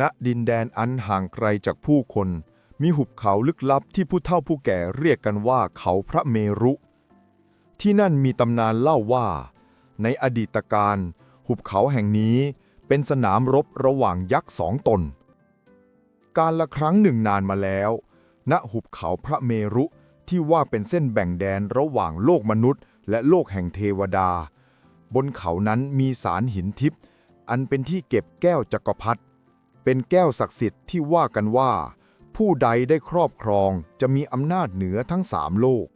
ณดินแดนอันห่างไกลจากผู้คน มีหุบเขาลึกลับที่ผู้เฒ่าผู้แก่เรียกกันว่าเขาพระเมรุ ที่นั่นมีตำนานเล่าว่า ในอดีตการ หุบเขาแห่งนี้เป็นสนามรบระหว่างยักษ์สองตน การละครั้งหนึ่งนานมาแล้ว ณหุบเขาพระเมรุที่ว่าเป็นเส้นแบ่งแดนระหว่างโลกมนุษย์ และโลกแห่งเทวดา บนเขานั้นมีสารหินทิพย์อันเป็นที่เก็บแก้วจักรพรรดิ เป็นแก้วศักดิ์สิทธิ์ที่ว่ากันว่า ผู้ใดได้ครอบครองจะมีอำนาจเหนือทั้งสามโลก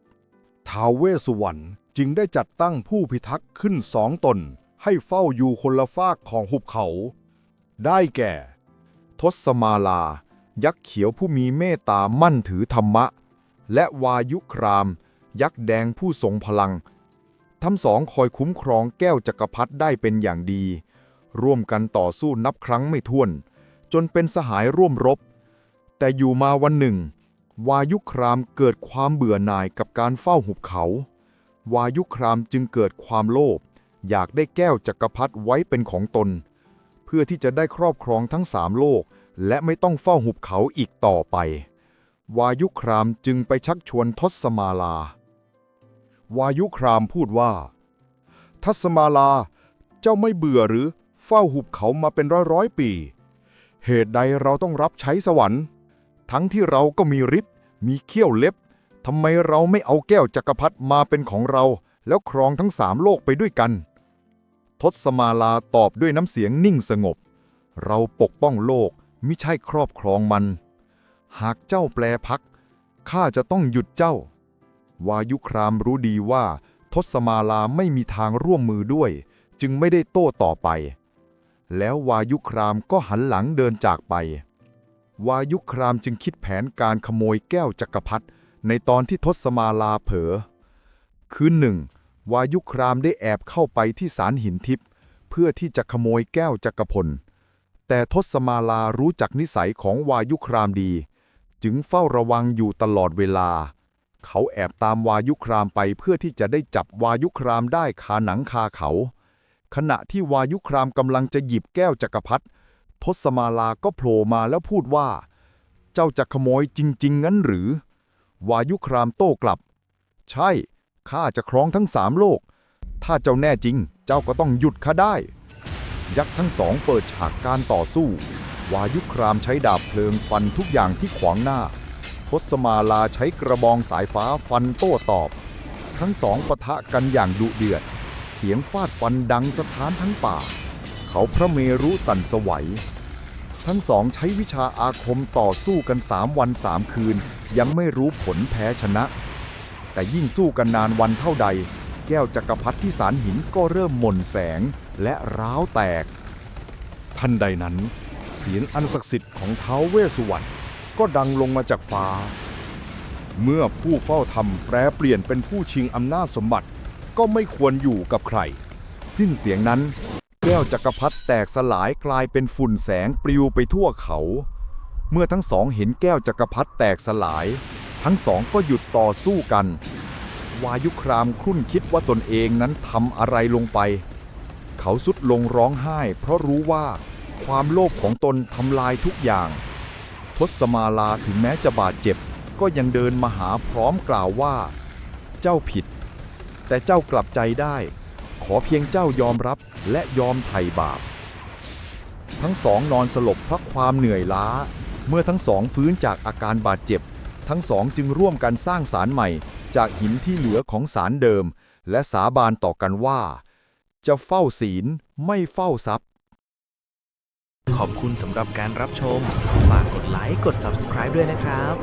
ท้าวเวสสุวรรณจึงได้จัดตั้งผู้พิทักษ์ขึ้นสองตน ให้เฝ้าอยู่คนละฟากของหุบเขา ได้แก่ ทศมาลา ยักษ์เขียวผู้มีเมตตามั่นถือธรรมะ และวายุคราม ยักษ์แดงผู้ทรงพลัง ทั้งสองคอยคุ้มครองแก้วจักรพรรดิได้เป็นอย่างดี ร่วมกันต่อสู้นับครั้งไม่ถ้วน จนเป็นสหายร่วมรบ แต่อยู่มาวันหนึ่ง วายุครามเกิดความเบื่อหน่ายกับการเฝ้าหุบเขา วายุครามจึงเกิดความโลภอยากได้แก้วจักรพรรดิไว้เป็นของตน เพื่อที่จะได้ครอบครองทั้งสามโลก และไม่ต้องเฝ้าหุบเขาอีกต่อไป วายุครามจึงไปชักชวนทศมาลา วายุครามพูดว่า ทัศมาลา เจ้าไม่เบื่อหรือเฝ้าหุบเขามาเป็นร้อยร้อยปี เหตุใดเราต้องรับใช้สวรรค์ ทั้งที่เราก็มีฤทธิ์มีเขี้ยวเล็บทำไมเราไม่เอาแก้วจักรพรรดิมาเป็นของเรา แล้วครองทั้งสามโลกไปด้วยกัน ทศมาลาตอบด้วยน้ำเสียงนิ่งสงบ เราปกป้องโลกมิใช่ครอบครองมัน หากเจ้าแปลพักข้าจะต้องหยุดเจ้า วายุครามรู้ดีว่า ทศมาลาไม่มีทางร่วมมือด้วย จึงไม่ได้โต้ต่อไป แล้ววายุครามก็หันหลังเดินจากไป วายุครามจึงคิดแผนการขโมยแก้วจักรพรรดิในตอนที่ทศมาลาเผลอ คืนหนึ่ง วายุครามได้แอบเข้าไปที่ศาลหินทิพย์เพื่อที่จะขโมยแก้วจักรพล แต่ทศมาลารู้จักนิสัยของวายุครามดี จึงเฝ้าระวังอยู่ตลอดเวลา เขาแอบตามวายุครามไปเพื่อที่จะได้จับวายุครามได้คาหนังคาเขา ขณะที่วายุครามกำลังจะหยิบแก้วจักรพรรดิทศมาลาก็โผล่มาแล้วพูดว่า เจ้าจะขโมยจริง ๆ งั้นหรือ วายุครามโต้กลับ ใช่ ข้าจะครองทั้งสามโลก ถ้าเจ้าแน่จริง เจ้าก็ต้องหยุดข้าได้ ยักษ์ทั้งสองเปิดฉากการต่อสู้ วายุครามใช้ดาบเพลิงฟันทุกอย่างที่ขวางหน้า ทศมาลาใช้กระบองสายฟ้าฟันโต้ตอบ ทั้งสองปะทะกันอย่างดุเดือด เสียงฟาดฟันดังสถานทั้งป่า เขาพระเมรุสั่นสวัย ทั้งสองใช้วิชาอาคมต่อสู้กันสามวันสามคืน ยังไม่รู้ผลแพ้ชนะ แต่ยิ่งสู้กันนานวันเท่าใด แก้วจักรพรรดิที่สารหินก็เริ่มหม่นแสงและร้าวแตก ทันใดนั้น เสียงอันศักดิ์สิทธิ์ของเท้าเวสสุวรรณก็ดังลงมาจากฟ้า เมื่อผู้เฝ้าธรรมแปรเปลี่ยนเป็นผู้ชิงอำนาจสมบัติ ก็ไม่ควรอยู่กับใคร สิ้นเสียงนั้น แก้วจักรพรรดิแตกสลายกลายเป็นฝุ่นแสงปลิวไปทั่วเขา เมื่อทั้งสองเห็นแก้วจักรพรรดิแตกสลาย ทั้งสองก็หยุดต่อสู้กัน วายุครามครุ่นคิดว่าตนเองนั้นทำอะไรลงไป เขาสุดลงร้องไห้ เพราะรู้ว่าความโลภของตนทำลายทุกอย่าง ทศมาลาถึงแม้จะบาดเจ็บ ก็ยังเดินมาหาพร้อมกล่าวว่า เจ้าผิด แต่เจ้ากลับใจได้ ขอเพียงเจ้ายอมรับและยอมไถ่บาป ทั้งสองนอนสลบเพราะความเหนื่อยล้า เมื่อทั้งสองฟื้นจากอาการบาดเจ็บ ทั้งสองจึงร่วมกันสร้างศาลใหม่ จากหินที่เหลือของศาลเดิม และสาบานต่อกันว่า จะเฝ้าศีลไม่เฝ้าทรัพย์ ขอบคุณสำหรับการรับชม ฝากกดไลค์ กด subscribe ด้วยนะครับ